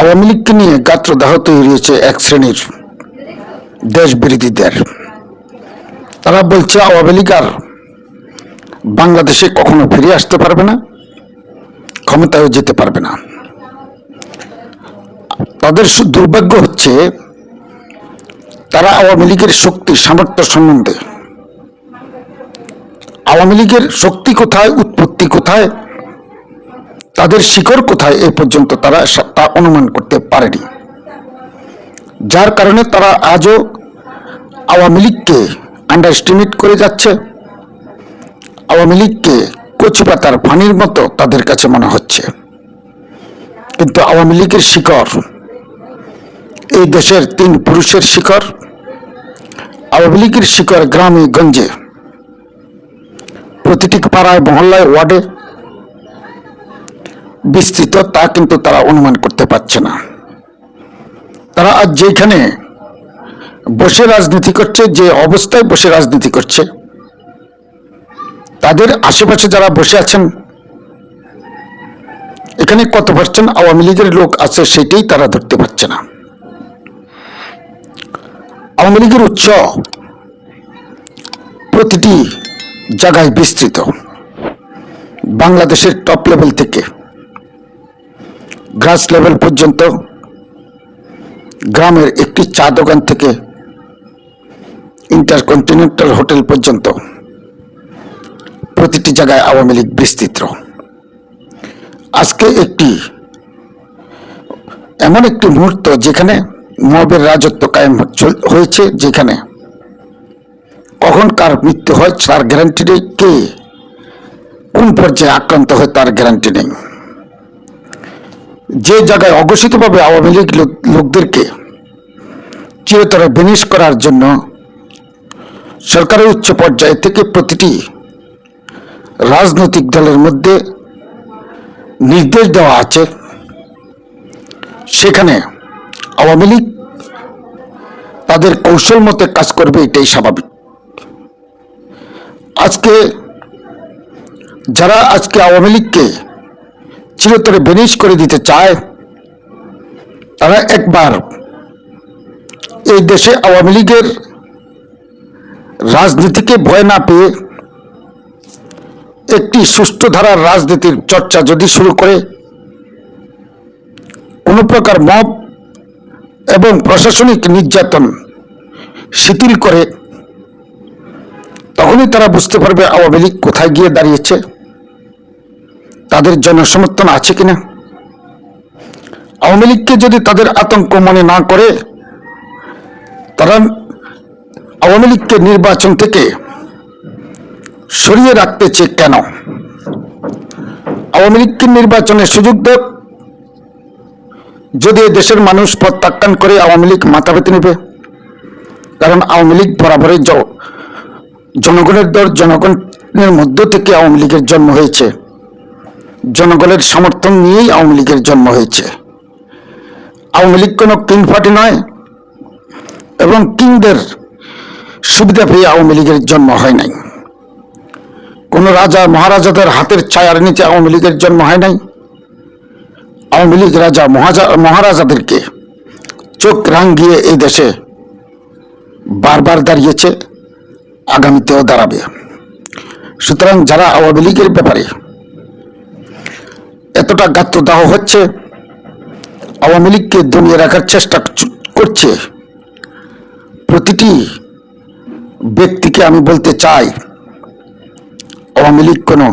আওয়ামী লীগকে নিয়ে গাত্রদাহ তৈরি হয়েছে এক শ্রেণির দেশ বিরোধীদের তারা বলছে, আওয়ামী লীগ আর বাংলাদেশে কখনো ফিরে আসতে পারবে না ক্ষমতায় যেতে পারবে না। তাদের দুর্ভাগ্য হচ্ছে, তারা আওয়ামী লীগের শক্তি, সামর্থ্য সম্বন্ধে। আওয়ামী লীগের শক্তি কোথায়, উৎপত্তি কোথায় তাদের শিকড় কোথায় এ পর্যন্ত তারা তা অনুমান করতে পারেনি। যার কারণে তারা আজও আওয়ামী লীগকে আন্ডার এস্টিমেট করে যাচ্ছে। আওয়ামী লীগকে কচি পাতার ফানির মতো তাদের কাছে মনে হচ্ছে। কিন্তু আওয়ামী লীগের শিকড়, এই দেশের তিন পুরুষের শিকড়, আওয়ামী লীগের শিকড় গ্রামে গঞ্জে, প্রতিটি পাড়ায় মহল্লায় ওয়ার্ডে বিস্তৃত, তা কিন্তু তারা অনুমান করতে পারছে না। তারা আজ যেখানে বসে রাজনীতি করছে, যে অবস্থায় বসে রাজনীতি করছে, তাদের আশেপাশে যারা বসে আছেন, এখানে কত পার্সেন্ট আওয়ামী লীগের লোক আছে সেটাই তারা ধরতে পারছে না। আওয়ামী লীগের উৎস প্রতিটি জায়গায় বিস্তৃত। বাংলাদেশের টপ লেভেল থেকে গ্রাস লেভেল পর্যন্ত গ্রামের একটি চা দোকান থেকে ইন্টারকন্টিনেন্টাল হোটেল পর্যন্ত প্রতিটি জায়গায় আওয়ামী লীগ বিস্তৃত। আজকে একটি, এমন একটি মুহূর্ত যেখানে মবের রাজত্ব কায়েম হয়েছে যেখানে কখন কার মৃত্যু হয় তার গ্যারান্টি নেই, কে কোন পর্যায়ে আক্রান্ত হয় তার গ্যারান্টি নেই। যে জায়গায় অঘোষিতভাবে আওয়ামী লীগ লোকদেরকে চিরতরে বিনিশ করার জন্য সরকারের উচ্চ পর্যায় থেকে প্রতিটি রাজনৈতিক দলের মধ্যে নির্দেশ দেওয়া আছে, সেখানে আওয়ামী লীগ তাদের কৌশল মতে কাজ করবে এটাই স্বাভাবিক। আজকে যারা আজকে আওয়ামী লীগকে চিরতরে বেনিশ করে দিতে চায়, তারা একবার এই দেশে আওয়ামী লীগের রাজনীতিকে ভয় না পেয়ে একটি সুষ্ঠু ধারার রাজনীতির চর্চা যদি শুরু করে, কোনো প্রকার মব এবং প্রশাসনিক নির্যাতন শিথিল করে, তখনই তারা বুঝতে পারবে আওয়ামী লীগ কোথায় গিয়ে দাঁড়িয়েছে। তাদের জনসমর্থন আছে কিনা? আওয়ামী লীগকে যদি তাদের আতঙ্ক মনে না করে, তারা আওয়ামী লীগকে নির্বাচন থেকে সরিয়ে রাখতে চেয়ে কেন? আওয়ামী লীগকে নির্বাচনের সুযোগ দেব যদি দেশের মানুষ প্রত্যাখ্যান করে আওয়ামী লীগ মাথা পেতে নেবে। কারণ আওয়ামী লীগ বরাবরই জনগণের দর জনগণের মধ্য থেকে আওয়ামী লীগের জন্ম হয়েছে। জনগণের সমর্থন নিয়েই আওয়ামী লীগের জন্ম হয়েছে। আওয়ামী লীগ কোনো কিং পার্টি নয় এবং কিংদের সুবিধা পেয়ে আওয়ামী লীগের জন্ম হয় নাই। কোন রাজা মহারাজাদের হাতের ছায়ার নিচে আওয়ামী লীগের জন্ম হয় নাই। আওয়ামী লীগ রাজা মহারাজাদেরকে চোখ রাঙ্গিয়ে এই দেশে বারবার দাঁড়িয়েছে, আগামীতেও দাঁড়াবে। সুতরাং যারা আওয়ামী লীগের ব্যাপারে এতটা গাত্রদাহ হচ্ছে, আওয়ামী লীগকে দমিয়ে রাখার চেষ্টা করছে প্রতিটি ব্যক্তিকে আমি বলতে চাই, আওয়ামী লীগ কোনো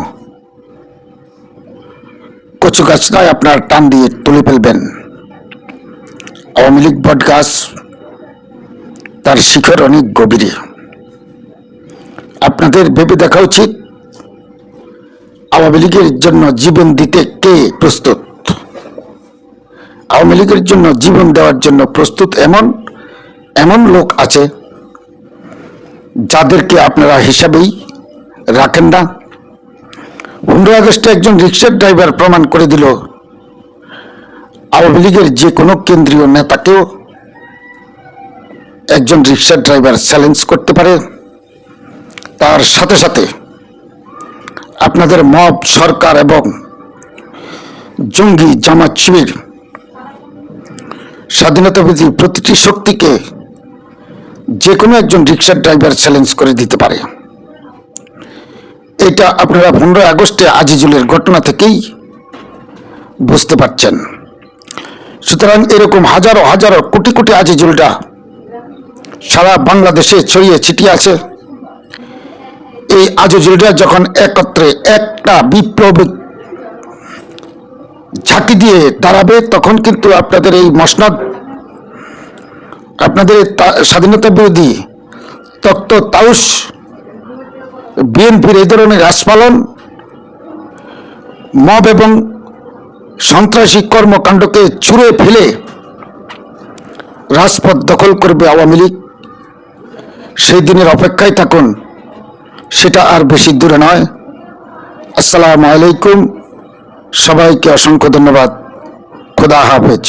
কচু গাছ নয় আপনার টান দিয়ে তুলে ফেলবেন। আওয়ামী লীগ বট গাছ, তার শিখর অনেক গভীরে। আপনাদের ভেবে দেখা উচিত আওয়ামী লীগের জন্য জীবন দিতে কে প্রস্তুত? আওয়ামী লীগের জন্য জীবন দেওয়ার জন্য প্রস্তুত এমন এমন লোক আছে যাদেরকে আপনারা হিসাবেই রাখেন না। পনেরো আগস্টে একজন রিক্সার ড্রাইভার প্রমাণ করে দিল, আওয়ামী লীগের যে কোনো কেন্দ্রীয় নেতাকেও একজন রিক্সার ড্রাইভার চ্যালেঞ্জ করতে পারে। তার সাথে সাথে আপনাদের মব সরকার এবং জঙ্গি জামাত শিবির স্বাধীনতাবাদী প্রতিটি শক্তিকে যে কোনো একজন রিক্সার ড্রাইভার চ্যালেঞ্জ করে দিতে পারে। এটা আপনারা পনেরোই আগস্টে আজিজুলের ঘটনা থেকেই বুঝতে পারছেন। সুতরাং এরকম হাজারো হাজারো কোটি কোটি আজিজুলটা সারা বাংলাদেশে ছড়িয়ে ছিটিয়ে আছে। এই আজিজুলরা যখন একত্রে একটা বিপ্লব ঝাঁকি দিয়ে দাঁড়াবে, তখন কিন্তু আপনাদের এই মসনদ, আপনাদের স্বাধীনতা বিরোধী তত্ত্ব তাউস বিএনপির এই ধরনের রাজপালন, মব এবং সন্ত্রাসী কর্মকাণ্ডকে ছুঁড়ে ফেলে রাজপথ দখল করবে আওয়ামী লীগ, সেই দিনের অপেক্ষায় থাকুন। সেটা আর বেশি দূরে নয়। আসসালামু আলাইকুম। সবাইকে অসংখ্য ধন্যবাদ। খোদা হাফেজ।